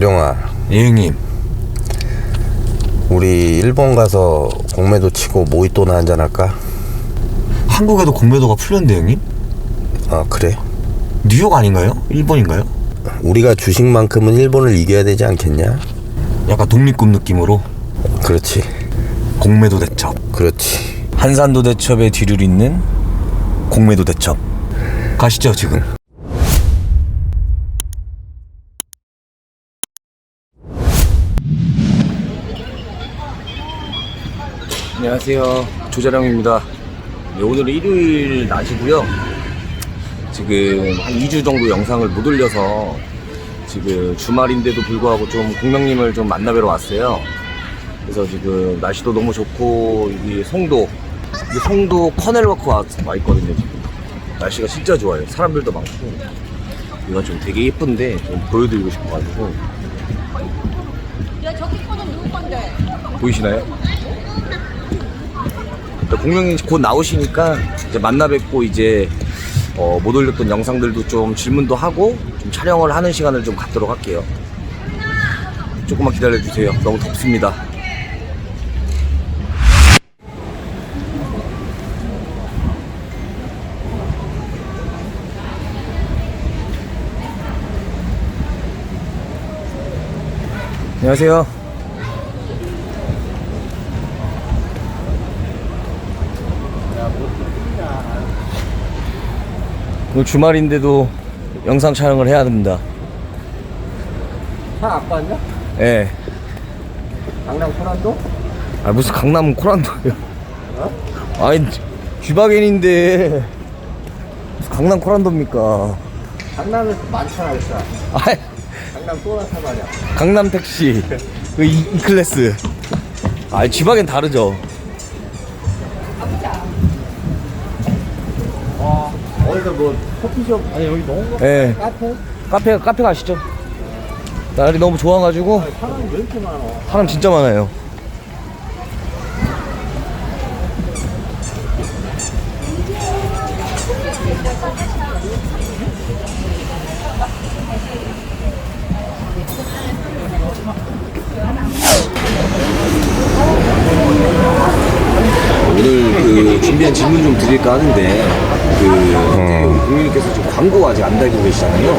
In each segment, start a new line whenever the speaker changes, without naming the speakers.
자룡아,
예 형님
우리 일본 가서 공매도 치고 모히또나 한잔 할까?
한국에도 공매도가 풀렸는데 형님?
아 그래?
뉴욕 아닌가요? 일본인가요?
우리가 주식만큼은 일본을 이겨야 되지 않겠냐?
약간 독립군 느낌으로
그렇지,
공매도 대첩
그렇지.
한산도 대첩의 뒤를 잇는 공매도 대첩 가시죠 지금 안녕하세요. 조자령입니다. 네, 오늘은 일요일 낮이고요. 지금 한 2주 정도 영상을 못 올려서 지금 주말인데도 불구하고 좀 공명님을 좀 만나뵈러 왔어요. 그래서 지금 날씨도 너무 좋고 여기 송도 여기 송도 커넬워크 와, 와 있거든요 지금. 날씨가 진짜 좋아요. 사람들도 많고. 여기가 좀 되게 예쁜데 좀 보여드리고 싶어가지고.
야 저기 거는 누구 건데?
보이시나요? 일단 공명님 곧 나오시니까 이제 만나 뵙고 이제 어, 못 올렸던 영상들도 좀 질문도 하고 좀 촬영을 하는 시간을 좀 갖도록 할게요. 조금만 기다려 주세요. 너무 덥습니다. 안녕하세요. 주말인데도 영상 촬영을 해야 됩니다.
차 아까 왔냐?
예.
강남 소란도?
아 무슨 강남 코란도예요?
어?
아니 쥐바겐인데 무슨 강남 코란도입니까?
강남에서 많잖아 일단
아
강남 또 나타 말이야
강남 택시 그 이, 이 클래스. 아 쥐바겐 다르죠.
어디서 뭐 커피숍 아니 여기 너무
예.
카페?
카페 카페 가시죠. 날이 너무 좋아가지고
사람이 왜 이렇게 많아
사람 진짜 많아요. 질문 좀 드릴까 하는데 그 국민님께서 지금 광고 아직 안 달고 계시잖아요.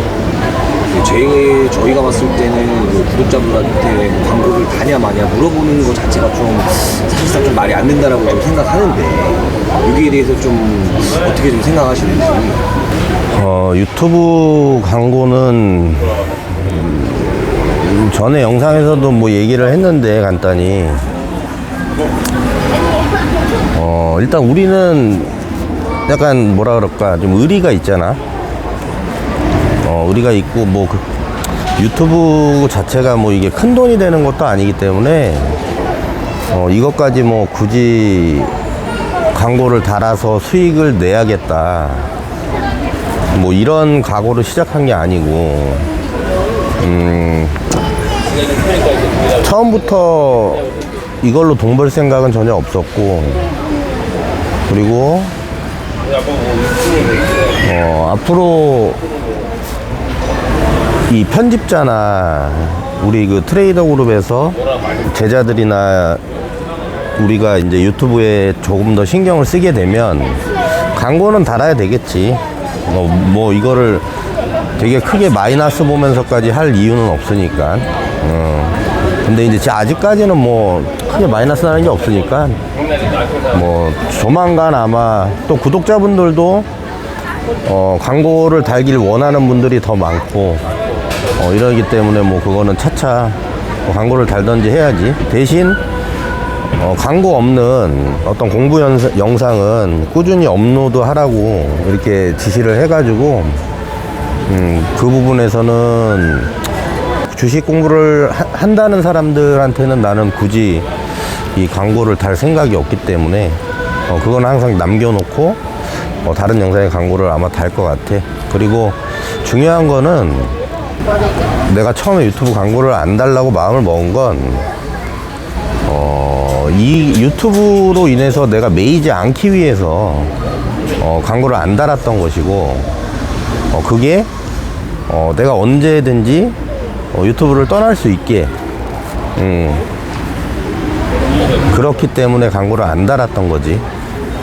그 제, 저희가 봤을 때는 그 구독자분들한테 뭐 광고를 다냐 마냐 물어보는 것 자체가 좀 사실상 좀 말이 안 된다라고 좀 생각하는데 여기에 대해서 좀 어떻게 좀 생각하시는지.
어, 유튜브 광고는 음, 전에 영상에서도 뭐 얘기를 했는데 간단히 어, 일단 우리는 약간 뭐라 그럴까 좀 의리가 있잖아. 어, 의리가 있고 뭐 그, 유튜브 자체가 뭐 이게 큰 돈이 되는 것도 아니기 때문에 어, 이것까지 뭐 굳이 광고를 달아서 수익을 내야겠다. 뭐 이런 각오로 시작한 게 아니고 음 처음부터 이걸로 돈 벌 생각은 전혀 없었고 그리고 어 앞으로 이 편집자나 우리 그 트레이더 그룹에서 제자들이나 우리가 이제 유튜브에 조금 더 신경을 쓰게 되면 광고는 달아야 되겠지. 뭐, 뭐 이거를 되게 크게 마이너스 보면서까지 할 이유는 없으니까. 어. 근데 이제 제 아직까지는 뭐 크게 마이너스 나는 게 없으니까 뭐 조만간 아마 또 구독자분들도 어, 광고를 달길 원하는 분들이 더 많고 어, 이러기 때문에 뭐 그거는 차차 뭐 광고를 달던지 해야지. 대신 어, 광고 없는 어떤 공부 영상은 꾸준히 업로드 하라고 이렇게 지시를 해가지고 음, 그 부분에서는 주식 공부를 하- 한다는 사람들한테는 나는 굳이 이 광고를 달 생각이 없기 때문에 어, 그건 항상 남겨놓고 어, 다른 영상에 광고를 아마 달 것 같아. 그리고 중요한 거는 내가 처음에 유튜브 광고를 안 달라고 마음을 먹은 건 어, 이 유튜브로 인해서 내가 매이지 않기 위해서 어, 광고를 안 달았던 것이고 어, 그게 어, 내가 언제든지 어, 유튜브를 떠날 수 있게 음, 그렇기 때문에 광고를 안 달았던 거지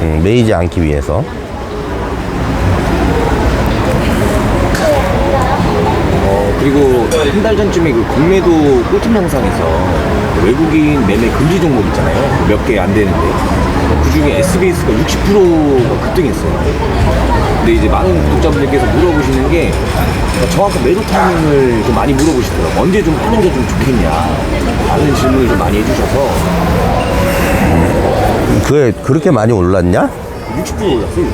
음, 매이지 않기 위해서
어, 그리고 한 달 전쯤에 그 국내도 꿀팁 영상에서 외국인 매매 금지 종목 있잖아요. 몇 개 안 되는데. 그 중에 SBS가 60%가 급등했어요. 근데 이제 많은 구독자분들께서 물어보시는 게 정확한 매도 타이밍을 좀 많이 물어보시더라고요. 언제 좀 하는 게 좀 좋겠냐. 라는 질문을 좀 많이 해주셔서
그게 그렇게 많이 올랐냐?
60% 올랐어요,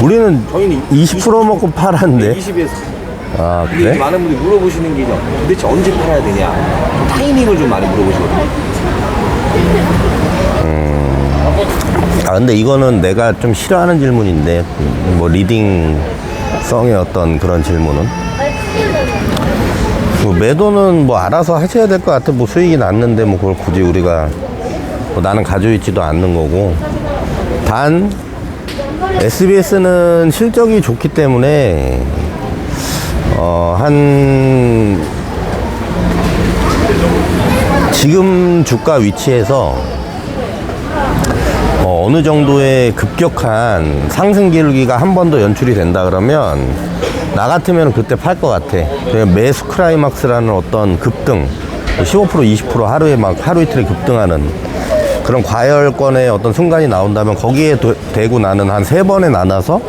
60%.
우리는
저희는
20% 먹고 팔았는데
20에서.
아
근데 이제
그래?
많은 분들이 물어보시는 게 도대체 언제 팔아야 되냐. 좀 타이밍을 좀 많이 물어보시거든요.
아 근데 이거는 내가 좀 싫어하는 질문인데 뭐 리딩 성의 어떤 그런 질문은? 뭐 매도는 뭐 알아서 하셔야 될 것 같아. 뭐 수익이 났는데 뭐 그걸 굳이 우리가 뭐 나는 가지고 있지도 않는 거고. 단 SBS는 실적이 좋기 때문에 어 한 지금 주가 위치에서 어, 어느 정도의 급격한 상승 기울기가 한 번 더 연출이 된다 그러면 나 같으면 그때 팔 것 같아. 매수 크라이막스라는 어떤 급등, 15% 20% 하루에 막 하루 이틀에 급등하는 그런 과열권의 어떤 순간이 나온다면 거기에 도- 대고 나는 한 세 번에 나눠서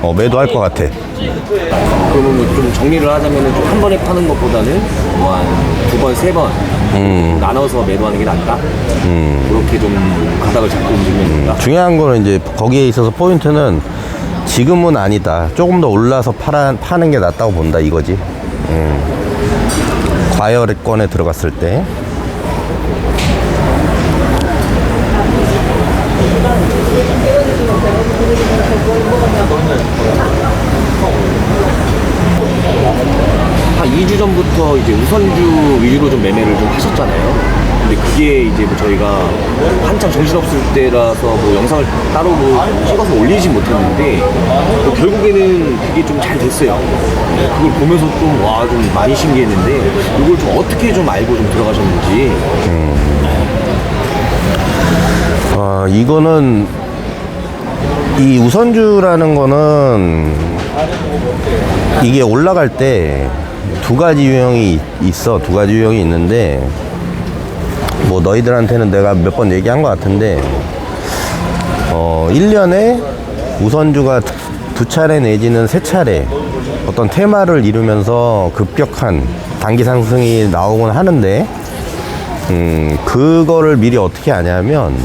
어, 매도할 것 같아.
그러면 뭐 좀 정리를 하자면은 좀한 번에 파는 것보다는 뭐 한두 번, 세 번 나눠서 매도하는 게 낫다. 그렇게 좀 가닥을 잡고 움직이면 된다.
중요한 거는 이제 거기에 있어서 포인트는 지금은 아니다. 조금 더 올라서 팔아, 파는 게 낫다고 본다 이거지. 음. 과열권에 들어갔을 때.
한 2주 전부터 이제 우선주 위주로 좀 매매를 좀 하셨잖아요. 근데 그게 이제 뭐 저희가 한참 정신없을 때라서 뭐 영상을 따로 뭐 찍어서 올리진 못했는데 뭐 결국에는 그게 좀 잘 됐어요. 그걸 보면서 좀 와 좀 많이 신기했는데 이걸 좀 어떻게 좀 알고 좀 들어가셨는지
어, 이거는 이 우선주라는 거는 이게 올라갈 때 두 가지 유형이 있어. 두 가지 유형이 있는데 뭐 너희들한테는 내가 몇 번 얘기한 것 같은데 어, 1년에 우선주가 두 차례 내지는 세 차례 어떤 테마를 이루면서 급격한 단기 상승이 나오곤 하는데 음, 그거를 미리 어떻게 하냐면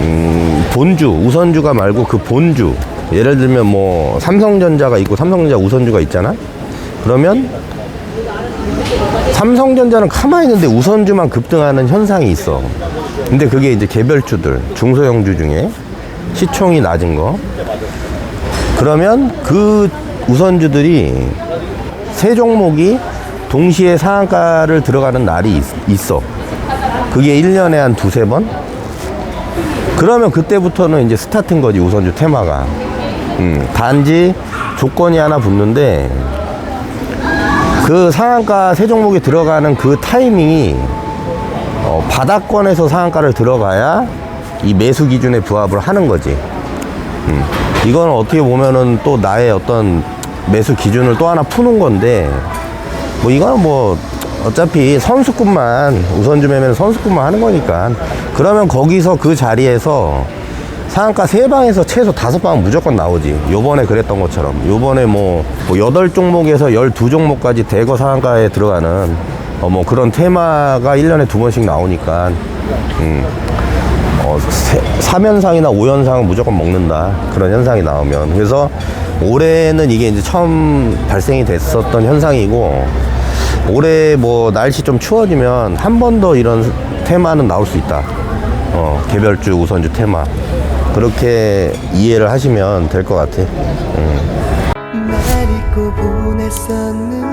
음, 본주, 우선주가 말고 그 본주 예를 들면 뭐 삼성전자가 있고 삼성전자 우선주가 있잖아 그러면 삼성전자는 가만히 있는데 우선주만 급등하는 현상이 있어. 근데 그게 이제 개별주들, 중소형주 중에 시총이 낮은 거. 그러면 그 우선주들이 세 종목이 동시에 상한가를 들어가는 날이 있, 있어. 그게 1년에 한 두세 번? 그러면 그때부터는 이제 스타트인 거지, 우선주 테마가. 음, 단지 조건이 하나 붙는데 그 상한가 세 종목이 들어가는 그 타이밍이 어, 바닥권에서 상한가를 들어가야 이 매수 기준에 부합을 하는 거지. 음. 이거는 어떻게 보면은 또 나의 어떤 매수 기준을 또 하나 푸는 건데 뭐 이거는 뭐 어차피 선수급만 우선주 매매는 선수급만 하는 거니까 그러면 거기서 그 자리에서 상한가 세 방에서 최소 다섯 방은 무조건 나오지. 요번에 그랬던 것처럼. 요번에 뭐, 뭐 여덟 종목에서 열두 종목까지 대거 상한가에 들어가는 어, 뭐 그런 테마가 일년에 두 번씩 나오니까, 음, 어, 세, 3연상이나 5연상은 무조건 먹는다. 그런 현상이 나오면. 그래서 올해는 이게 이제 처음 발생이 됐었던 현상이고, 올해 뭐 날씨 좀 추워지면 한 번 더 이런 테마는 나올 수 있다. 어, 개별주, 우선주 테마. 그렇게 이해를 하시면 될 것 같아.
보냈었는데